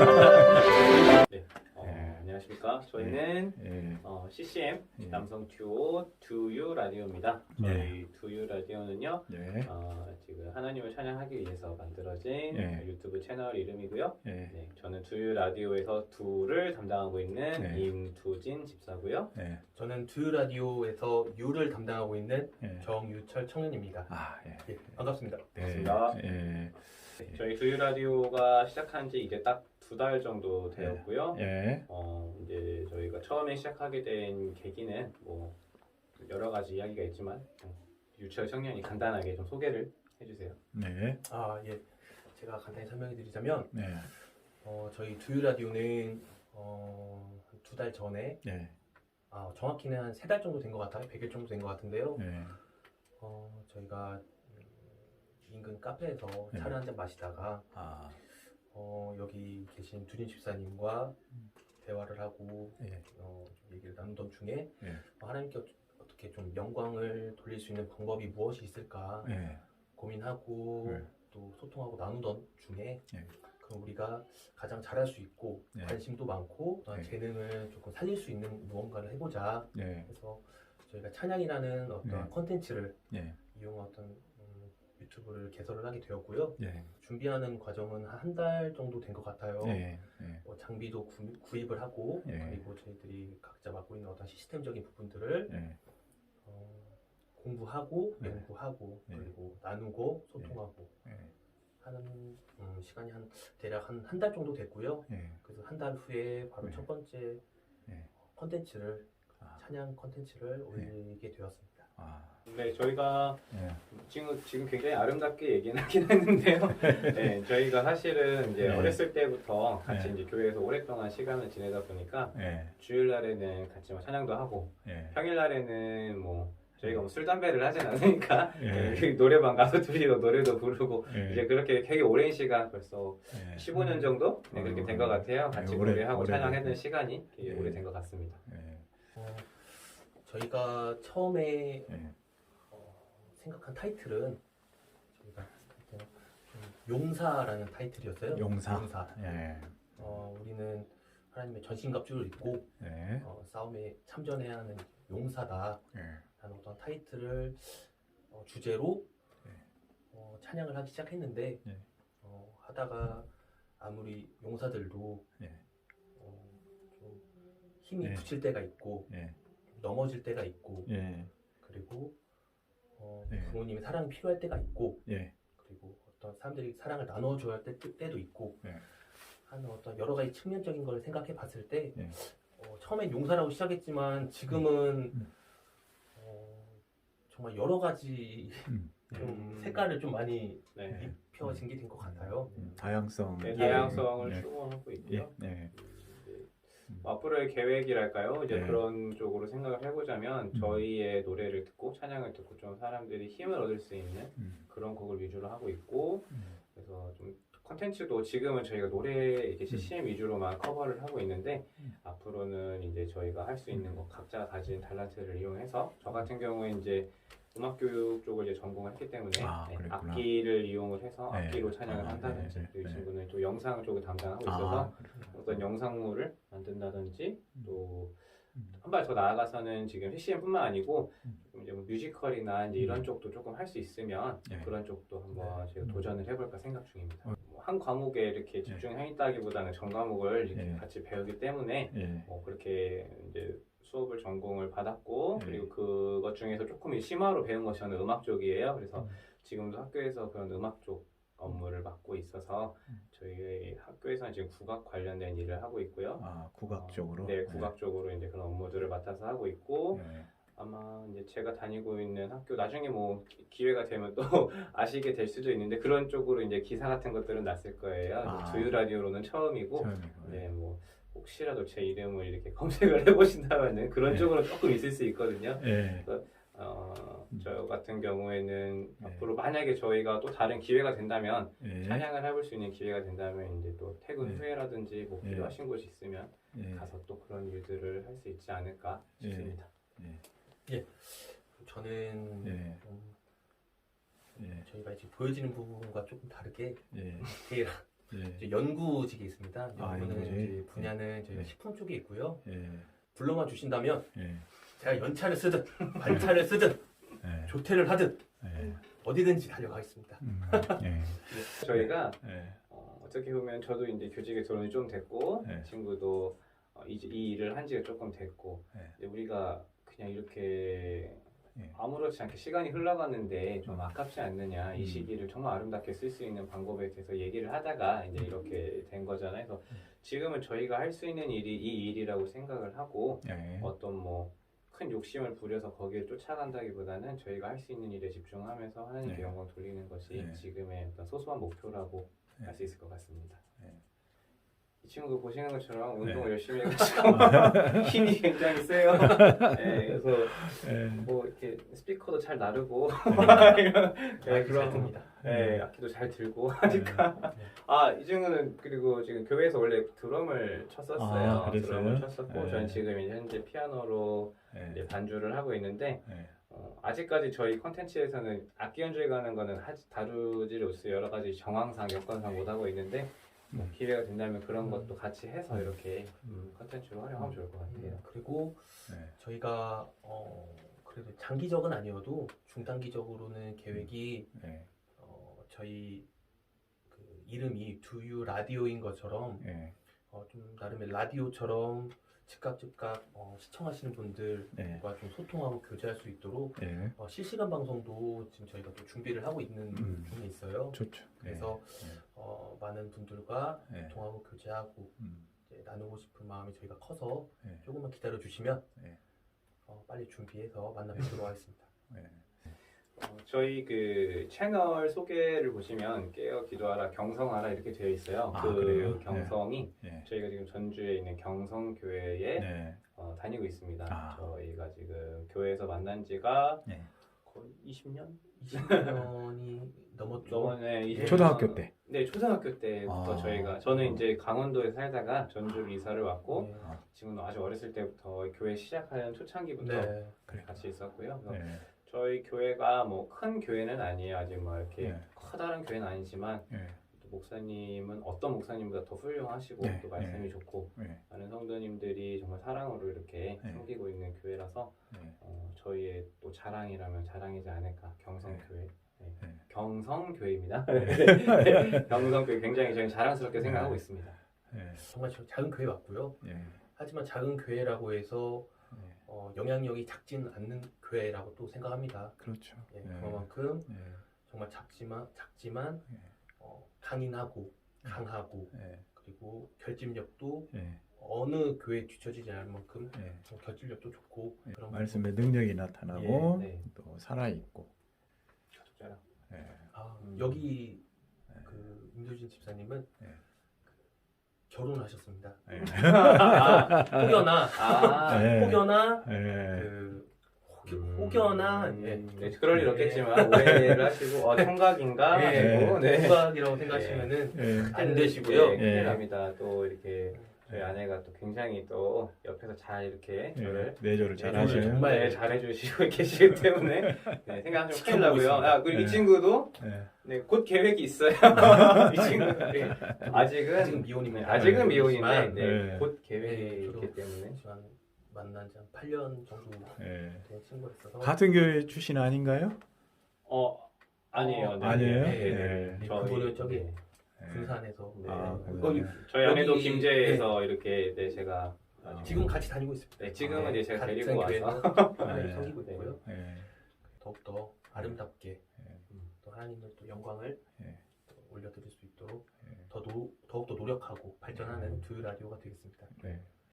네. 어, 네. 안녕하십니까. 저희는 네. 네. 어, CCM 네. 남성 듀오 두유 라디오입니다. 저희 두유 라디오는요, 네. 어, 지금 하나님을 찬양하기 위해서 만들어진 네. 유튜브 채널 이름이고요. 네. 네, 저는 두유 라디오에서 두를 담당하고 있는 네. 임두진 집사고요. 네. 저는 두유 라디오에서 유를 담당하고 있는 네. 정유철 청년입니다. 아, 예. 예, 반갑습니다. 네. 반갑습니다. 예. 저희 두유 라디오가 시작한 지 이제 딱 두 달 정도 되었고요. 예. 어, 이제 저희가 처음에 시작하게 된 계기는 뭐 여러 가지 이야기가 있지만 어, 유철 청년이 간단하게 좀 소개를 해주세요. 네. 아, 예. 제가 간단히 설명해 드리자면 네. 어, 저희 두유 라디오는 어, 두 달 전에 네. 아, 정확히는 한 세 달 정도 된 것 같아요. 100일 정도 된 것 같은데요. 네. 어, 저희가 음, 인근 카페에서 네. 차를 한 잔 마시다가 아, 어, 여기 계신 두린 집사님과 대화를 하고 예. 어, 좀 얘기를 나누던 중에 예. 어, 하나님께 어- 어떻게 좀 영광을 돌릴 수 있는 방법이 무엇이 있을까 예. 고민하고 네. 또 소통하고 나누던 중에 네. 그럼 우리가 가장 잘할 수 있고 네. 관심도 많고 또 네. 재능을 조금 살릴 수 있는 무언가를 해보자 네. 그래서 저희가 찬양이라는 어떤 네. 컨텐츠를 네. 이용한 어떤 음, 유튜브를 개설을 하게 되었고요 네. 준비하는 과정은 한 달 정도 된 것 같아요 네. 네. 뭐 장비도 구, 구입을 하고 네. 그리고 저희들이 각자 맡고 있는 어떤 시스템적인 부분들을 네. 어, 공부하고 네. 연구하고 네. 그리고 나누고 소통하고 네. 하는 음, 시간이 한 대략 한 한 달 정도 됐고요. 네. 그래서 한 달 후에 바로 네. 첫 번째 네. 컨텐츠를 아. 찬양 컨텐츠를 올리게 되었습니다. 아. 네, 저희가 네. 지금 지금 굉장히 아름답게 얘기는 하긴 했는데요. 네, 저희가 사실은 이제 네. 어렸을 때부터 같이 네. 이제 교회에서 오랫동안 시간을 지내다 보니까 네. 주일날에는 같이 뭐 찬양도 하고 네. 평일날에는 뭐 저희가 뭐 술 담배를 하진 않으니까 네. 네, 노래방 가서 둘이서 노래도 부르고 네. 이제 그렇게 되게 오랜 시간 벌써 네. 15년 정도 네, 그렇게 된 것 같아요. 같이 네, 오래- 노래하고 오래 찬양했던 됐네. 시간이 네. 오래된 것 같습니다. 네. 어, 저희가 처음에 네. 어, 생각한 타이틀은 저희가 그때 좀 용사라는 타이틀이었어요. 용사. 네. 어, 우리는 하나님의 전신갑주를 입고 네. 어, 싸움에 참전해야 하는 용사다. 네. 라는 어떤 타이틀을 어, 주제로 네. 어, 찬양을 하기 시작했는데 네. 어, 하다가 아무리 용사들도 네. 어, 좀 힘이 네. 붙일 때가 있고 네. 넘어질 때가 있고 네. 그리고 어, 네. 부모님의 사랑이 필요할 때가 있고 네. 그리고 어떤 사람들이 사랑을 나눠줘야 할 때, 때도 있고 네. 하는 어떤 여러 가지 측면적인 걸 생각해 봤을 때 네. 어, 처음엔 용사라고 시작했지만 지금은 음. 어, 정말 여러 가지 음. 좀 음. 색깔을 좀 많이 네. 입혀진 게 된 것 같아요. 음, 다양성. 네, 예. 다양성을 네. 추구하고 예. 있고요. 네. 앞으로의 계획이랄까요? 이제 네. 그런 쪽으로 생각을 해보자면 음. 저희의 노래를 듣고 찬양을 듣고 좀 사람들이 힘을 얻을 수 있는 음. 그런 곡을 위주로 하고 있고 음. 그래서 좀 컨텐츠도 지금은 저희가 노래 이렇게 CCM 위주로만 커버를 하고 있는데 음. 앞으로는 이제 저희가 할 수 있는 것 각자 가진 탤런트를 이용해서 저 같은 경우에 이제 음악 교육 쪽을 이제 전공을 했기 때문에 아, 네, 그랬구나. 악기를 이용을 해서 네. 악기로 찬양을 아, 한다든지 네, 네, 그리고 이 네. 친구는 또 영상 쪽을 담당하고 있어서 아, 그렇구나. 어떤 영상물을 만든다든지 음. 또 음. 한발 더 나아가서는 지금 CCM뿐만 아니고 음. 조금 이제 뭐 뮤지컬이나 이제 이런 음. 쪽도 조금 할 수 있으면 네. 그런 쪽도 한번 제가 음. 도전을 해볼까 생각 중입니다. 어. 뭐한 과목에 이렇게 집중했다기보다는 전 과목을 이렇게 네. 같이 배우기 때문에 예. 뭐 그렇게 이제 수업을 전공을 받았고 네. 그리고 그것 중에서 조금 심화로 배운 것이 저는 음악 쪽이에요. 그래서 음. 지금도 학교에서 그런 음악 쪽 업무를 맡고 있어서 음. 저희 학교에서는 지금 국악 관련된 일을 하고 있고요. 아, 국악적으로. 어, 네, 국악적으로 이제 그런 업무들을 맡아서 하고 있고 네. 아마 이제 제가 다니고 있는 학교 나중에 뭐 기- 기회가 되면 또 아시게 될 수도 있는데 그런 쪽으로 이제 기사 같은 것들은 났을 거예요. 아. 두유 라디오로는 처음이고 처음이고. 네, 뭐 혹시라도 제 이름을 이렇게 검색을 해보신다면은 그런 네. 쪽으로 조금 있을 수 있거든요. 예. 어, 저 같은 경우에는 네. 앞으로 만약에 저희가 또 다른 기회가 된다면 예. 찬양을 해볼 수 있는 기회가 된다면 이제 또 퇴근 네. 후에라든지 뭐 네. 필요하신 곳이 있으면 예. 가서 또 그런 일들을 할 수 있지 않을까 예. 싶습니다. 저는 예. 좀 예. 저희가 이제 보여지는 부분과 조금 다르게 예. 디테일한 예. 이제 연구직에 있습니다. 아, 연구는 연구직. 이제 분야는 저희 네. 식품 쪽에 있고요. 예. 불러만 주신다면 예. 제가 연차를 쓰든 발차를 쓰든 예. 조퇴를 하든 예. 어디든지 달려가겠습니다. 음, 예. 저희가 예. 어, 어떻게 보면 저도 이제 교직에 들어온 지좀 됐고 네. 친구도 어, 이제 이 일을 한 지가 조금 됐고 네. 이제 우리가 그냥 이렇게 예. 아무렇지 않게 시간이 흘러가는데 좀 아깝지 않느냐 이 음. 시기를 정말 아름답게 쓸 수 있는 방법에 대해서 얘기를 하다가 이제 이렇게 된 거잖아요. 그래서 음. 지금은 저희가 할 수 있는 일이 이 일이라고 생각을 하고 예. 어떤 뭐 큰 욕심을 부려서 거기에 쫓아간다기보다는 저희가 할 수 있는 일에 집중하면서 하나님께 네. 영광 돌리는 것이 네. 지금의 어떤 소소한 목표라고 네. 할수 있을 것 같습니다. 네. 이 친구도 보시는 것처럼 네. 운동을 열심히 해가지고 힘이 굉장히 세요. 네, 그래서 예. 뭐 이렇게 스피커도 잘 나르고 네. 이런 네, 네, 잘 그런 듭니다. 네, 악기도 잘 들고 하니까 네. 아이 친구는 그리고 지금 교회에서 원래 드럼을 쳤었어요. 아? 드럼을 쳤었고 네. 저는 지금 현재 피아노로 예. 이제 반주를 하고 있는데 예. 어, 아직까지 저희 컨텐츠에서는 악기 연주에 관한 거는 하지, 다루지를 못해요. 여러 가지 정황상 여건상 못 하고 있는데 뭐 음. 기회가 된다면 그런 음. 것도 같이 해서 이렇게 음, 컨텐츠로 활용하면 좋을 것 같아요. 음, 그리고 예. 저희가 어, 그래도 장기적은 아니어도 중단기적으로는 계획이 예. 어, 저희 그 이름이 두유 라디오인 것처럼 예. 어, 좀 나름의 라디오처럼 즉각 즉각 어, 시청하시는 분들과 예. 좀 소통하고 교제할 수 있도록 예. 어, 실시간 방송도 지금 저희가 또 준비를 하고 있는 음. 중에 있어요. 좋죠. 그래서 어, 많은 분들과 예. 소통하고 교제하고 음. 이제 나누고 싶은 마음이 저희가 커서 예. 조금만 기다려 주시면 예. 어, 빨리 준비해서 만나 뵙도록 하겠습니다. 예. 어, 저희 그 채널 소개를 보시면 깨어 기도하라 경성하라 이렇게 되어 있어요. 아, 그 그래요? 경성이 예. 저희가 지금 전주에 있는 경성 교회에 네. 어, 다니고 있습니다. 아. 저희가 지금 교회에서 만난 지가 네. 거의 20년 20년이 넘었죠. 넘었네. 20년. 초등학교 때. 네, 초등학교 때부터 아. 저희가 저는 이제 강원도에 살다가 전주로 이사를 왔고 네. 지금은 아주 어렸을 때부터 교회 시작하는 초창기부터 네. 같이 있었고요. 예. 저희 교회가 뭐 큰 교회는 아니에요. 아직 뭐 이렇게 네. 커다란 교회는 아니지만 예. 또 목사님은 어떤 목사님보다 더 훌륭하시고 네, 또 말씀이 좋고 예. 많은 성도님들이 정말 사랑으로 이렇게 네. 섬기고 있는 교회라서 예. 어, 저희의 또 자랑이라면 자랑이지 않을까 경성교회 네. 네. 경성교회입니다. 네. 경성교회 굉장히 저희 자랑스럽게 생각하고 네. 있습니다. 예. 정말 저 작은 교회 맞고요. 예. 하지만 작은 교회라고 해서 예. 어, 영향력이 작지는 않는 교회라고 또 생각합니다. 그렇죠. 예, 예. 그만큼 예. 정말 작지만 작지만 예. 어, 강인하고 강하고 예. 그리고 결집력도 예. 어느 교회에 뒤처지지 않을 만큼 예. 좀 결집력도 좋고 예. 그런 말씀의 능력이 나타나고 예, 네. 또 살아 있고. 예. 아, 음. 여기 네. 그 임도진 집사님은 네. 결혼을 하셨습니다. 예. 아, 혹여나 아, 네. 혹여나 예. 그 혹- 음, 혹여나 예. 네, 그럴 일 없겠지만 오해를 하시고 어, 청각인가 예. 하시고 네. 후각이라고 생각하시면은 예. 안 되시고요. 네, 큰일 예. 납니다. 또 이렇게 저희 예. 아내가 또 굉장히 또 옆에서 잘 이렇게 예. 저를 내조를 잘 내조를 하셔요. 정말 네, 잘해주시고 계시기 때문에 네, 생각하면 좀 큰일 지켜보고 나고요. 있습니다. 아, 그리고 네. 이 친구도 예. 네, 곧 계획이 있어요. 이 친구 네. 아직은 아직은 미혼입니다. 네, 아직은 네. 미혼인데 네, 네. 곧 계획이 네, 저도 있기 때문에 지금 만난 지 한 8년 정도 예. 된 친구가 있어서 같은 교회 출신 아닌가요? 어 아니에요. 어, 네. 아니에요? 네, 네, 예. 네. 네, 저희- 그분은 저기 네. 예. 군산에서 네. 아, 거기 저희 아내도 김제에서 이렇게 네, 제가 아. 지금 같이 다니고 있습니다. 네, 지금은 네, 이제 제가 같은 데리고 와서 교회에서 하나님 네. 섬기고 있고요. 예. 더욱더 아름답게 하나님을 또 영광을 예. 또 올려드릴 수 있도록 예. 더 노, 더욱더 노력하고 발전하는 두유 라디오가 되겠습니다. 네.